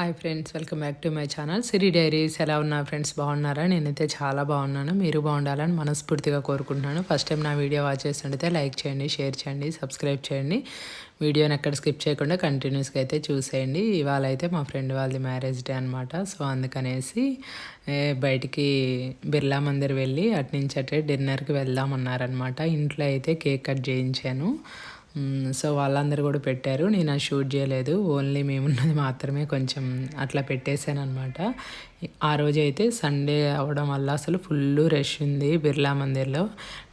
Hi friends welcome back to my channel. Siri diaries ఎలా ఉన్నా friends బాగున్నారా? నేనైతే చాలా బాగున్నాను. మీరు బాగుండాలని మనస్ఫూర్తిగా కోరుకుంటున్నాను. ఫస్ట్ టైం నా వీడియో వాచ్ చేస్తుంటే లైక్ చేయండి షేర్ చేయండి సబ్స్క్రైబ్ చేయండి. వీడియోని ఎక్కడ స్కిప్ చేయకుండా కంటిన్యూస్గా అయితే చూసేయండి. ఇవాళ అయితే మా ఫ్రెండ్ వాళ్ళది మ్యారేజ్ డే అనమాట సో అందుకనేసి బయటికి బిర్లా మందిర్ వెళ్ళి అటు నుంచి అటే డిన్నర్కి వెళ్దామన్నారనమాట ఇంట్లో అయితే కేక్ కట్ చేయించాను. సో వాళ్ళందరూ కూడా పెట్టారు. నేను అది షూట్ చేయలేదు. ఓన్లీ మేమున్నది మాత్రమే కొంచెం అట్లా పెట్టేశాను అనమాట ఆ రోజు అయితే సండే అవ్వడం వల్ల అసలు ఫుల్ రష్ ఉంది బిర్లా మందిర్లో.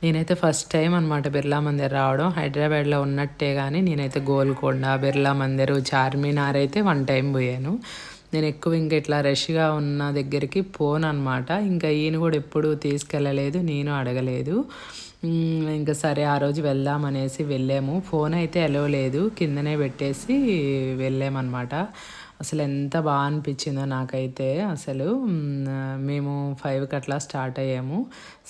నేనైతే ఫస్ట్ టైం అనమాట బిర్లా మందిర్ రావడం. హైదరాబాద్లో ఉన్నట్టే కానీ నేనైతే గోల్కొండ బిర్లా మందిర్ చార్మినార్ అయితే వన్ టైం పోయాను. నేను ఎక్కువ ఇంకా ఇట్లా రష్గా ఉన్న దగ్గరికి పోను అనమాట ఇంకా ఈయన కూడా ఎప్పుడు తీసుకెళ్ళలేదు నేను అడగలేదు. ఇంకా సరే ఆ రోజు వెళ్దామనేసి వెళ్ళాము. ఫోన్ అయితే ఎలవలేదు కిందనే పెట్టేసి వెళ్ళామన్నమాట. అసలు ఎంత బాగా అనిపించిందో నాకైతే అసలు. మేము ఫైవ్కి అట్లా స్టార్ట్ అయ్యాము.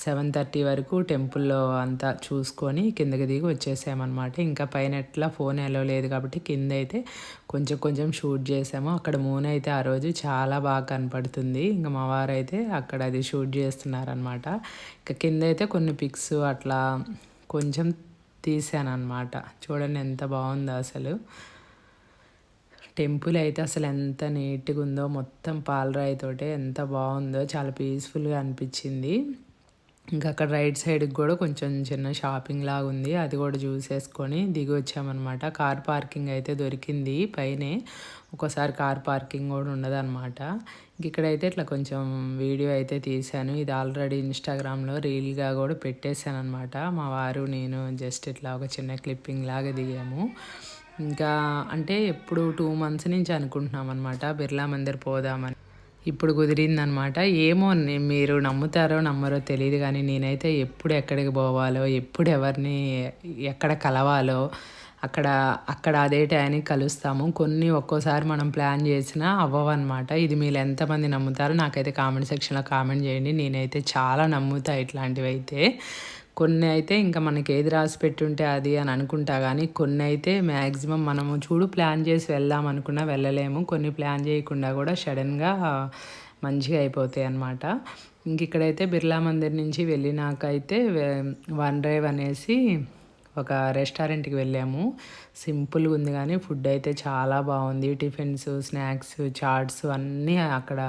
సెవెన్ థర్టీ వరకు టెంపుల్లో అంతా చూసుకొని కిందకి దిగి వచ్చేసామన్నమాట. ఇంకా పైన ఎట్లా ఫోన్ ఎలో లేదు కాబట్టి కింద అయితే కొంచెం కొంచెం షూట్ చేసాము. అక్కడ మూన్ అయితే ఆ రోజు చాలా బాగా కనపడుతుంది. ఇంకా మా వారు అయితే అక్కడ అది షూట్ చేస్తున్నారనమాట ఇంకా కింద అయితే కొన్ని పిక్స్ అట్లా కొంచెం తీసాను అనమాట చూడండి ఎంత బాగుందో అసలు. టెంపుల్ అయితే అసలు ఎంత నీట్గా ఉందో మొత్తం పాలరాయితోటే ఎంత బాగుందో చాలా పీస్ఫుల్గా అనిపించింది. ఇంకా అక్కడ రైట్ సైడ్కి కూడా కొంచెం చిన్న షాపింగ్ లాగా ఉంది అది కూడా చూసేసుకొని దిగి వచ్చామన్నమాట కార్ పార్కింగ్ అయితే దొరికింది పైనే. ఒక్కోసారి కార్ పార్కింగ్ కూడా ఉండదన్నమాట ఇక్కడైతే ఇట్లా కొంచెం వీడియో అయితే తీశాను. ఇది ఆల్రెడీ ఇన్స్టాగ్రామ్లో రీల్గా కూడా పెట్టేశాను అనమాట మా వారు నేను జస్ట్ ఇట్లా ఒక చిన్న క్లిప్పింగ్ లాగా దిగాము. ఇంకా అంటే ఎప్పుడు టూ మంత్స్ నుంచి అనుకుంటున్నాం అనమాట బిర్లా మందిర్ పోదామని. ఇప్పుడు కుదిరిందనమాట ఏమో మీరు నమ్ముతారో నమ్మరో తెలియదు కానీ నేనైతే ఎప్పుడు ఎక్కడికి పోవాలో ఎప్పుడు ఎవరిని ఎక్కడ కలవాలో అక్కడ అక్కడ అదే టైంకి కలుస్తాము. కొన్ని ఒక్కోసారి మనం ప్లాన్ చేసినా అవ్వవన్నమాట. ఇది మీరు ఎంతమంది నమ్ముతారో నాకైతే కామెంట్ సెక్షన్లో కామెంట్ చేయండి. నేనైతే చాలా నమ్ముతా ఇట్లాంటివి అయితే కొన్ని అయితే ఇంకా మనకి ఏది రాసి పెట్టుంటే అది అని అనుకుంటా కానీ కొన్ని అయితే మ్యాక్సిమం మనము చూడు ప్లాన్ చేసి వెళ్దాం అనుకున్నా వెళ్ళలేము. కొన్ని ప్లాన్ చేయకుండా కూడా సడన్గా మంచిగా అయిపోతాయి అన్నమాట. ఇంక ఇక్కడైతే బిర్లా మందిర్ నుంచి వెళ్ళినాకైతే వన్ డ్రైవ్ అనేసి ఒక రెస్టారెంట్కి వెళ్ళాము. సింపుల్గా ఉంది కానీ ఫుడ్ అయితే చాలా బాగుంది. టిఫిన్స్ స్నాక్స్ చాట్స్ అన్నీ అక్కడ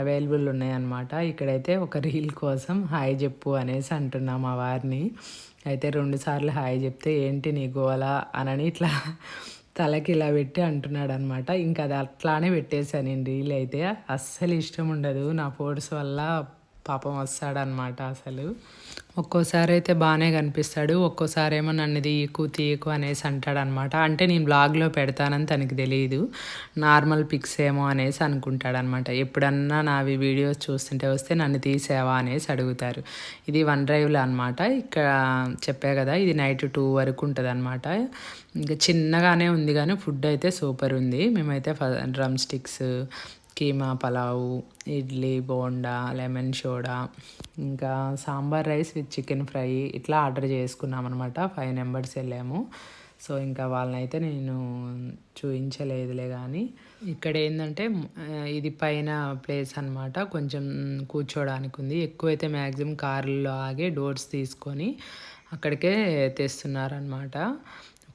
అవైలబుల్ ఉన్నాయన్నమాట. ఇక్కడైతే ఒక రీల్ కోసం హాయ్ చెప్పు అనేసి అంటున్నా మా వారిని. అయితే రెండుసార్లు హాయ్ చెప్తే ఏంటి నీ గోల అనని ఇట్లా తలకి ఇలా పెట్టి అంటున్నాడు అనమాట ఇంకా అది అట్లానే పెట్టేశాను నేను రీల్ అయితే. అస్సలు ఇష్టం ఉండదు నా ఫోటోస్ వల్ల పాపం వస్తాడనమాట అసలు. ఒక్కోసారి అయితే బాగానే కనిపిస్తాడు ఒక్కోసారి ఏమో నన్ను తీయకు తీయకు అనేసి అంటాడనమాట అంటే నేను బ్లాగ్లో పెడతానని తనకి తెలియదు నార్మల్ పిక్స్ ఏమో అనేసి అనుకుంటాడనమాట ఎప్పుడన్నా నావి వీడియోస్ చూస్తుంటే వస్తే నన్ను తీసేవా అనేసి అడుగుతారు. ఇది వన్ డ్రైవ్లో అనమాట ఇక్కడ చెప్పా కదా ఇది నైట్ టూ వరకు ఉంటుంది అనమాట ఇంకా చిన్నగానే ఉంది కానీ ఫుడ్ అయితే సూపర్ ఉంది. మేమైతే drum sticks keema pulao idli bonda lemon soda ఇంకా sambar rice with chicken fry ఇట్లా ఆర్డర్ చేసుకున్నాం అనమాట ఫైవ్ నెంబర్స్ వెళ్ళాము. సో ఇంకా వాళ్ళనైతే నేను చూపించలేదులే కానీ ఇక్కడ ఏంటంటే ఇది పైన ప్లేస్ అనమాట కొంచెం కూర్చోడానికి ఉంది. ఎక్కువైతే మ్యాక్సిమం కార్లలో ఆగే డోర్స్ తీసుకొని అక్కడికే తెస్తున్నారనమాట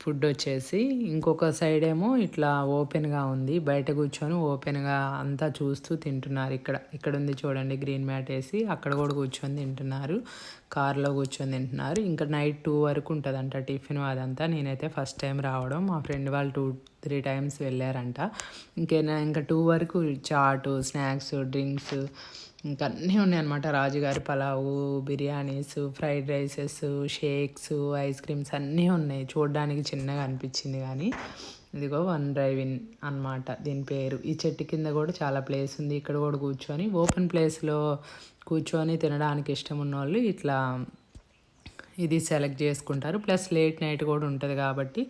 ఫుడ్ వచ్చేసి ఇంకొక సైడ్ ఏమో ఇట్లా ఓపెన్గా ఉంది. బయట కూర్చొని ఓపెన్గా అంతా చూస్తూ తింటున్నారు ఇక్కడ. ఇక్కడ ఉంది చూడండి గ్రీన్ మ్యాట్ వేసి అక్కడ కూడా కూర్చొని తింటున్నారు. కార్లో కూర్చొని తింటున్నారు. ఇంకా నైట్ టూ వరకు ఉంటుందంట టిఫిన్ అదంతా. నేనైతే ఫస్ట్ టైం రావడం. మా ఫ్రెండ్ వాళ్ళు టూ త్రీ టైమ్స్ వెళ్ళారంట. ఇంకేనా ఇంకా టూ వరకు చాటు స్నాక్స్ డ్రింక్స్ ఇంకా అన్నీ ఉన్నాయన్నమాట. రాజుగారి pulao biryanis fried rices shakes ice creams అన్నీ ఉన్నాయి. చూడడానికి చిన్నగా అనిపించింది కానీ ఇదిగో వన్ డ్రైవిన్ అనమాట దీని పేరు. ఈ చెట్టు కింద కూడా చాలా ప్లేస్ ఉంది. ఇక్కడ కూడా కూర్చొని ఓపెన్ ప్లేస్లో కూర్చొని తినడానికి ఇష్టం ఉన్న వాళ్ళు ఇట్లా ఇది సెలెక్ట్ చేసుకుంటారు. ప్లస్ లేట్ నైట్ కూడా ఉంటుంది కాబట్టి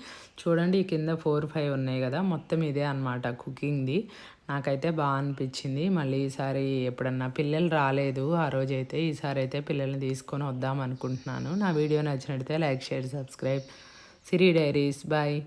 చూడండి ఈ కింద ఫోర్ ఫైవ్ ఉన్నాయి కదా మొత్తం ఇదే అనమాట కుకింగ్ది. నాకైతే బాగా అనిపించింది. మళ్ళీ ఈసారి ఎప్పుడన్నా పిల్లలు రాలేదు ఆ రోజు అయితే ఈసారి అయితే పిల్లల్ని తీసుకొని వద్దాం అనుకుంటున్నాను. నా వీడియో నచ్చినట్లయితే like share subscribe. Siri diaries bye.